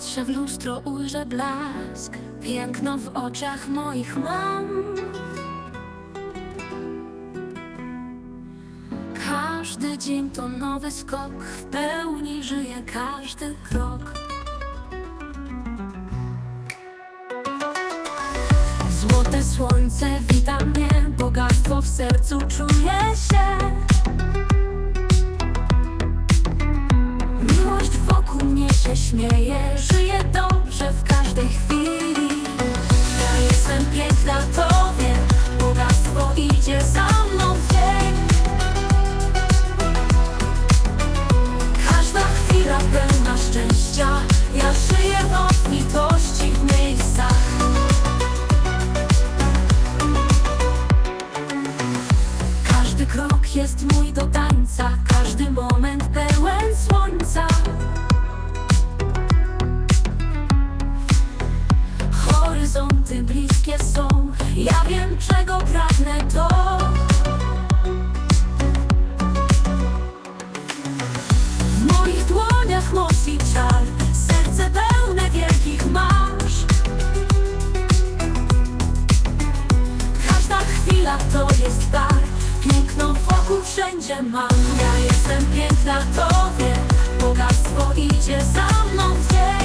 Patrzę w lustro, ujrzę blask. Piękno w oczach moich mam. Każdy dzień to nowy skok. W pełni żyje każdy krok. Złote słońce wita mnie. Bogactwo w sercu czuję się. Miłość wokół mnie się śmieje krok jest mój do tańca Każdy moment pełen słońca. Horyzonty bliskie są Ja wiem czego pragnę to W moich dłoniach moc i czar Serce pełne wielkich marsz Każda chwila to jest wokół wszędzie mam. Ja jestem piękna, to wie. Bogactwo idzie za mną, wie